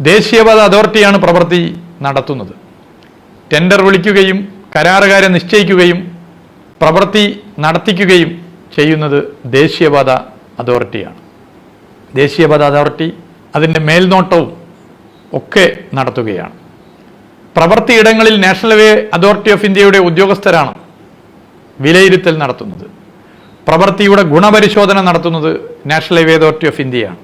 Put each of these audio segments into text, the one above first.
ദേശീയപാത അതോറിറ്റിയാണ് പ്രവൃത്തി നടത്തുന്നത്. ടെൻഡർ വിളിക്കുകയും കരാറുകാരെ നിശ്ചയിക്കുകയും പ്രവൃത്തി നടത്തിക്കുകയും ചെയ്യുന്നത് ദേശീയപാത അതോറിറ്റിയാണ്. ദേശീയപാത അതോറിറ്റി അതിന്റെ മേൽനോട്ടവും ഒക്കെ നടത്തുകയാണ്. പ്രവൃത്തിയിടങ്ങളിൽ നാഷണൽ വേ അതോറിറ്റി ഓഫ് ഇന്ത്യയുടെ ഉദ്യോഗസ്ഥരാണ് വിലയിരുത്തൽ നടത്തുന്നത്. പ്രവൃത്തിയുടെ ഗുണപരിശോധന നടത്തുന്നത് നാഷണൽ ഹൈവേ അതോറിറ്റി ഓഫ് ഇന്ത്യയാണ്.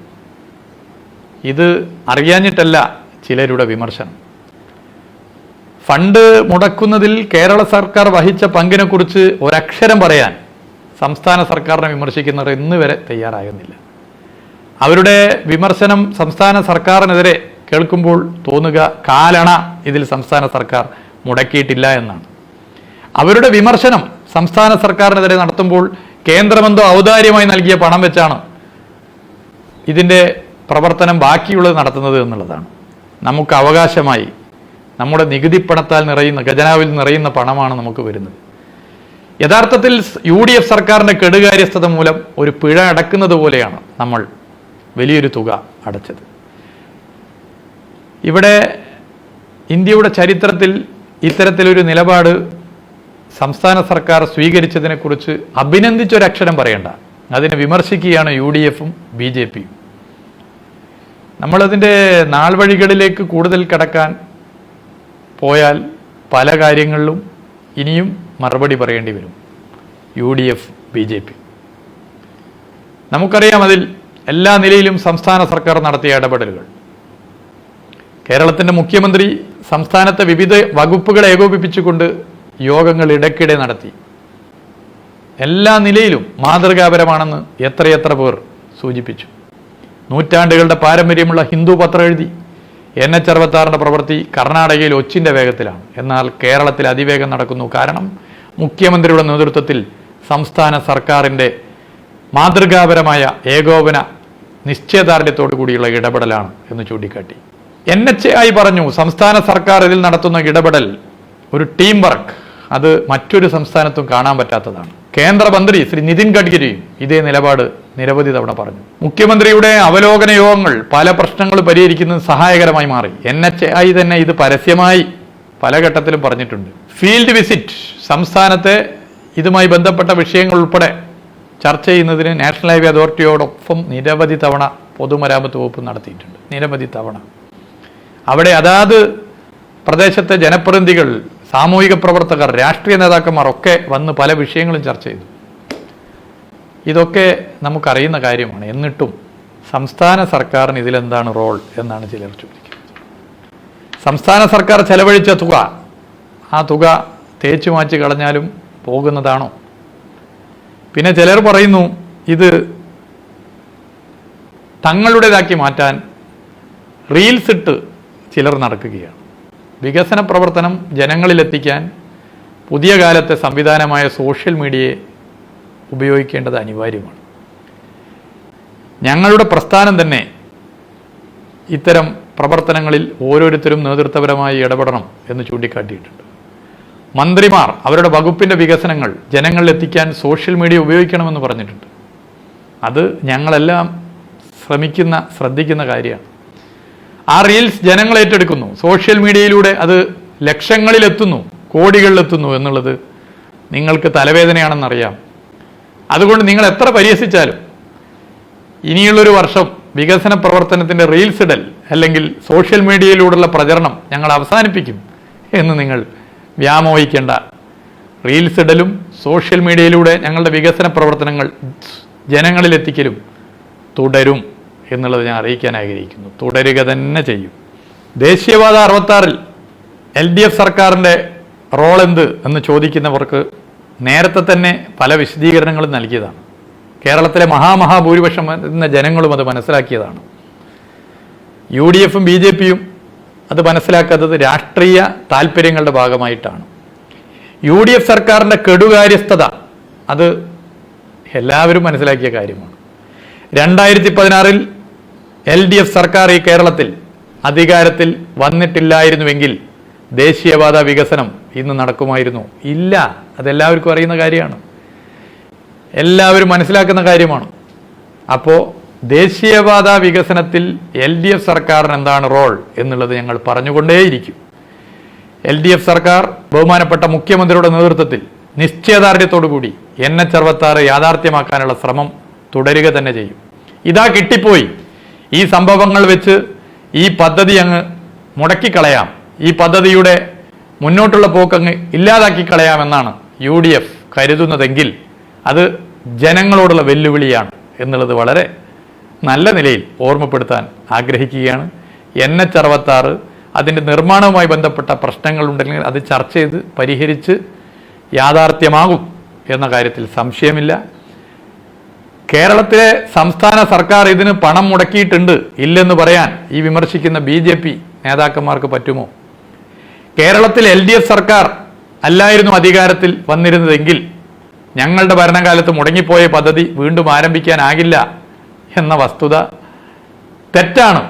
ഇത് അറിയാഞ്ഞിട്ടല്ല ചിലരുടെ വിമർശനം. ഫണ്ട് മുടക്കുന്നതിൽ കേരള സർക്കാർ വഹിച്ച പങ്കിനെക്കുറിച്ച് ഒരക്ഷരം പറയാൻ സംസ്ഥാന സർക്കാരിനെ വിമർശിക്കുന്നവർ ഇന്ന് വരെ തയ്യാറാകുന്നില്ല. അവരുടെ വിമർശനം സംസ്ഥാന സർക്കാരിനെതിരെ കേൾക്കുമ്പോൾ തോന്നുക കാലണ ഇതിൽ സംസ്ഥാന സർക്കാർ മുടക്കിയിട്ടില്ല എന്നാണ്. അവരുടെ വിമർശനം സംസ്ഥാന സർക്കാരിനെതിരെ നടത്തുമ്പോൾ കേന്ദ്രമെന്തോ ഔദാര്യമായി നൽകിയ പണം വെച്ചാണ് ഇതിന്റെ പ്രവർത്തനം ബാക്കിയുള്ളത് നടത്തുന്നത് എന്നുള്ളതാണ്. നമുക്ക് അവകാശമായി നമ്മുടെ നികുതി പണത്താൽ നിറയുന്ന ഖജനാവിൽ നിറയുന്ന പണമാണ് നമുക്ക് വരുന്നത്. യഥാർത്ഥത്തിൽ യു ഡി എഫ് സർക്കാരിന്റെ കെടുകാര്യസ്ഥത മൂലം ഒരു പിഴ അടക്കുന്നത് പോലെയാണ് നമ്മൾ വലിയൊരു തുക അടച്ചത്. ഇവിടെ ഇന്ത്യയുടെ ചരിത്രത്തിൽ ഇത്തരത്തിലൊരു നിലപാട് സംസ്ഥാന സർക്കാർ സ്വീകരിച്ചതിനെക്കുറിച്ച് അഭിനന്ദിച്ചൊരക്ഷരം പറയണ്ട. അതിനെ വിമർശിക്കുകയാണ് യു ഡി എഫും ബി ജെ പിയും. നമ്മളതിന്റെ നാൾവഴികളിലേക്ക് കൂടുതൽ കടക്കാൻ പോയാൽ പല കാര്യങ്ങളിലും ഇനിയും മറുപടി പറയേണ്ടി വരും. U D F B J P നമുക്കറിയാം അതിൽ എല്ലാ നിലയിലും സംസ്ഥാന സർക്കാർ നടത്തിയ ഇടപെടലുകൾ. കേരളത്തിന്റെ മുഖ്യമന്ത്രി സംസ്ഥാനത്തെ വിവിധ വകുപ്പുകളെ ഏകോപിപ്പിച്ചുകൊണ്ട് യോഗങ്ങൾ ഇടയ്ക്കിടെ നടത്തി. എല്ലാ നിലയിലും മാതൃകാപരമാണെന്ന് എത്രയെത്ര പേർ സൂചിപ്പിച്ചു. നൂറ്റാണ്ടുകളുടെ പാരമ്പര്യമുള്ള ഹിന്ദു പത്രം എഴുതി. എൻ എച്ച് അറുപത്താറിന്റെ പ്രവൃത്തി കർണാടകയിൽ ഒച്ചിന്റെ വേഗത്തിലാണ്. എന്നാൽ കേരളത്തിൽ അതിവേഗം നടക്കുന്നു. കാരണം മുഖ്യമന്ത്രിയുടെ നേതൃത്വത്തിൽ സംസ്ഥാന സർക്കാരിന്റെ മാതൃകാപരമായ ഏകോപന നിശ്ചയദാർഢ്യത്തോടു കൂടിയുള്ള ഇടപെടലാണ് എന്ന് ചൂണ്ടിക്കാട്ടി. എൻ എച്ച് ആയി പറഞ്ഞു സംസ്ഥാന സർക്കാർ ഇതിൽ നടത്തുന്ന ഇടപെടൽ ഒരു ടീം വർക്ക് അത് മറ്റൊരു സംസ്ഥാനത്തും കാണാൻ പറ്റാത്തതാണ്. കേന്ദ്രമന്ത്രി ശ്രീ നിതിൻ ഗഡ്കരിയും ഇതേ നിലപാട് നിരവധി തവണ പറഞ്ഞു. മുഖ്യമന്ത്രിയുടെ അവലോകന യോഗങ്ങൾ പല പ്രശ്നങ്ങൾ പരിഹരിക്കുന്നത് സഹായകരമായി മാറി. എൻ എച്ച് ഐ തന്നെ ഇത് പരസ്യമായി പല ഘട്ടത്തിലും പറഞ്ഞിട്ടുണ്ട്. ഫീൽഡ് വിസിറ്റ് സംസ്ഥാനത്തെ ഇതുമായി ബന്ധപ്പെട്ട വിഷയങ്ങൾ ഉൾപ്പെടെ ചർച്ച ചെയ്യുന്നതിന് നാഷണൽ ഹൈവേ അതോറിറ്റിയോടൊപ്പം നിരവധി തവണ പൊതുമരാമത്ത് വകുപ്പ് നടത്തിയിട്ടുണ്ട്. നിരവധി തവണ. അവിടെ അതാത് പ്രദേശത്തെ ജനപ്രതിനിധികൾ സാമൂഹിക പ്രവർത്തകർ രാഷ്ട്രീയ നേതാക്കന്മാർ ഒക്കെ വന്ന് പല വിഷയങ്ങളും ചർച്ച ചെയ്തു. ഇതൊക്കെ നമുക്കറിയുന്ന കാര്യമാണ്. എന്നിട്ടും സംസ്ഥാന സർക്കാരിന് ഇതിലെന്താണ് റോൾ എന്നാണ് ചിലർ ചോദിക്കുന്നത്. സംസ്ഥാന സർക്കാർ ചെലവഴിച്ച തുക ആ തുക തേച്ചു മാറ്റി കളഞ്ഞാലും പോകുന്നതാണോ? പിന്നെ ചിലർ പറയുന്നു ഇത് തങ്ങളുടേതാക്കി മാറ്റാൻ റീൽസ് ഇട്ട് ചിലർ നടക്കുകയാണ്. വികസന പ്രവർത്തനം ജനങ്ങളിലെത്തിക്കാൻ പുതിയ കാലത്തെ സംവിധാനമായ സോഷ്യൽ മീഡിയയെ ഉപയോഗിക്കേണ്ടത് അനിവാര്യമാണ്. ഞങ്ങളുടെ പ്രസ്ഥാനം തന്നെ ഇത്തരം പ്രവർത്തനങ്ങളിൽ ഓരോരുത്തരും നേതൃത്വപരമായി ഇടപെടണം എന്ന് ചൂണ്ടിക്കാട്ടിയിട്ടുണ്ട്. മന്ത്രിമാർ അവരുടെ വകുപ്പിന്റെ വികസനങ്ങൾ ജനങ്ങളിലെത്തിക്കാൻ സോഷ്യൽ മീഡിയ ഉപയോഗിക്കണമെന്ന് പറഞ്ഞിട്ടുണ്ട്. അത് ഞങ്ങളെല്ലാം ശ്രമിക്കുന്ന ശ്രദ്ധിക്കുന്ന കാര്യമാണ്. ആ റീൽസ് ജനങ്ങൾ ഏറ്റെടുക്കുന്നു. സോഷ്യൽ മീഡിയയിലൂടെ അത് ലക്ഷങ്ങളിലെത്തുന്നു കോടികളിലെത്തുന്നു എന്നുള്ളത് നിങ്ങൾക്ക് തലവേദനയാണെന്നറിയാം. അതുകൊണ്ട് നിങ്ങൾ എത്ര പരിഹസിച്ചാലും ഇനിയുള്ളൊരു വർഷം വികസന പ്രവർത്തനത്തിന്റെ റീൽസ് ഇടൽ അല്ലെങ്കിൽ സോഷ്യൽ മീഡിയയിലൂടെയുള്ള പ്രചരണം ഞങ്ങൾ അവസാനിപ്പിക്കും എന്ന് നിങ്ങൾ വ്യാമോഹിക്കേണ്ട. റീൽസ് ഇടലും സോഷ്യൽ മീഡിയയിലൂടെ ഞങ്ങളുടെ വികസന പ്രവർത്തനങ്ങൾ ജനങ്ങളിലെത്തിക്കലും തുടരും എന്നുള്ളത് ഞാൻ അറിയിക്കാൻ ആഗ്രഹിക്കുന്നു. തുടരുക തന്നെ ചെയ്യും. ദേശീയവാദ അറുപത്താറിൽ എൽ ഡി എഫ് സർക്കാരിന്റെ റോൾ എന്ത് എന്ന് ചോദിക്കുന്നവർക്ക് നേരത്തെ തന്നെ പല വിശദീകരണങ്ങളും നൽകിയതാണ്. കേരളത്തിലെ മഹാമഹാഭൂരിപക്ഷം എന്ന ജനങ്ങളും അത് മനസ്സിലാക്കിയതാണ്. യു ഡി എഫും ബി ജെ പിയും അത് മനസ്സിലാക്കാത്തത് രാഷ്ട്രീയ താല്പര്യങ്ങളുടെ ഭാഗമായിട്ടാണ്. യു ഡി എഫ് സർക്കാരിന്റെ കെടുകാര്യസ്ഥത അത് എല്ലാവരും മനസ്സിലാക്കിയ കാര്യമാണ്. രണ്ടായിരത്തി പതിനാറിൽ എൽ ഡി എഫ് സർക്കാർ ഈ കേരളത്തിൽ അധികാരത്തിൽ വന്നിട്ടില്ലായിരുന്നുവെങ്കിൽ ദേശീയപാത വികസനം ഇന്ന് നടക്കുമായിരുന്നു. ഇല്ല അതെല്ലാവർക്കും അറിയുന്ന കാര്യമാണ്. എല്ലാവരും മനസ്സിലാക്കുന്ന കാര്യമാണ്. അപ്പോൾ ദേശീയപാത വികസനത്തിൽ എൽ ഡി എഫ് സർക്കാരിന് എന്താണ് റോൾ എന്നുള്ളത് ഞങ്ങൾ പറഞ്ഞുകൊണ്ടേയിരിക്കും. എൽ ഡി എഫ് സർക്കാർ ബഹുമാനപ്പെട്ട മുഖ്യമന്ത്രിയുടെ നേതൃത്വത്തിൽ നിശ്ചയദാർഢ്യത്തോടുകൂടി എൻ എച്ച് അറുപത്താറ് യാഥാർത്ഥ്യമാക്കാനുള്ള ശ്രമം തുടരുക തന്നെ ചെയ്യും. ഇതാ കിട്ടിപ്പോയി. ഈ സംഭവങ്ങൾ വെച്ച് ഈ പദ്ധതി അങ്ങ് മുടക്കിക്കളയാം. ഈ പദ്ധതിയുടെ മുന്നോട്ടുള്ള പോക്കങ്ങ് ഇല്ലാതാക്കി കളയാമെന്നാണ് യു ഡി എഫ് കരുതുന്നതെങ്കിൽ അത് ജനങ്ങളോടുള്ള വെല്ലുവിളിയാണ് എന്നുള്ളത് വളരെ നല്ല നിലയിൽ ഓർമ്മപ്പെടുത്താൻ ആഗ്രഹിക്കുകയാണ്. എൻ എച്ച് അറുപത്താറ് അതിന്റെ നിർമ്മാണവുമായി ബന്ധപ്പെട്ട പ്രശ്നങ്ങളുണ്ടെങ്കിൽ അത് ചർച്ച ചെയ്ത് പരിഹരിച്ച് യാഥാർത്ഥ്യമാകും എന്ന കാര്യത്തിൽ സംശയമില്ല. കേരളത്തിലെ സംസ്ഥാന സർക്കാർ ഇതിന് പണം മുടക്കിയിട്ടുണ്ട് ഇല്ലെന്ന് പറയാൻ ഈ വിമർശിക്കുന്ന ബി ജെ പി നേതാക്കന്മാർക്ക് പറ്റുമോ? കേരളത്തിൽ എൽ ഡി എഫ് സർക്കാർ അല്ലായിരുന്നു അധികാരത്തിൽ വന്നിരുന്നതെങ്കിൽ ഞങ്ങളുടെ ഭരണകാലത്ത് മുടങ്ങിപ്പോയ പദ്ധതി വീണ്ടും ആരംഭിക്കാനാകില്ല എന്ന വസ്തുത തെറ്റാണ്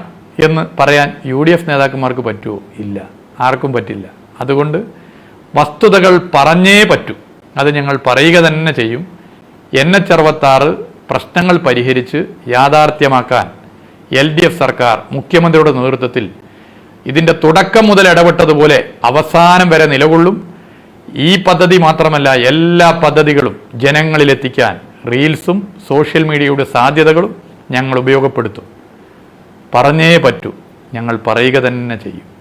എന്ന് പറയാൻ യു ഡി എഫ് നേതാക്കന്മാർക്ക് പറ്റുമോ ഇല്ല. ആർക്കും പറ്റില്ല. അതുകൊണ്ട് വസ്തുതകൾ പറഞ്ഞേ പറ്റൂ. അത് ഞങ്ങൾ പറയുക തന്നെ ചെയ്യും. എൻ എച്ച് അറുപത്താറ് പ്രശ്നങ്ങൾ പരിഹരിച്ച് യാഥാർത്ഥ്യമാക്കാൻ എൽ ഡി എഫ് സർക്കാർ മുഖ്യമന്ത്രിയുടെ നേതൃത്വത്തിൽ ഇതിന്റെ തുടക്കം മുതൽ ഇടപെട്ടതുപോലെ അവസാനം വരെ നിലകൊള്ളും. ഈ പദ്ധതി മാത്രമല്ല എല്ലാ പദ്ധതികളും ജനങ്ങളിലെത്തിക്കാൻ റീൽസും സോഷ്യൽ മീഡിയയുടെ സാധ്യതകളും ഞങ്ങൾ ഉപയോഗപ്പെടുത്തും. പറഞ്ഞേ പറ്റൂ ഞങ്ങൾ പറയുക തന്നെ ചെയ്യും.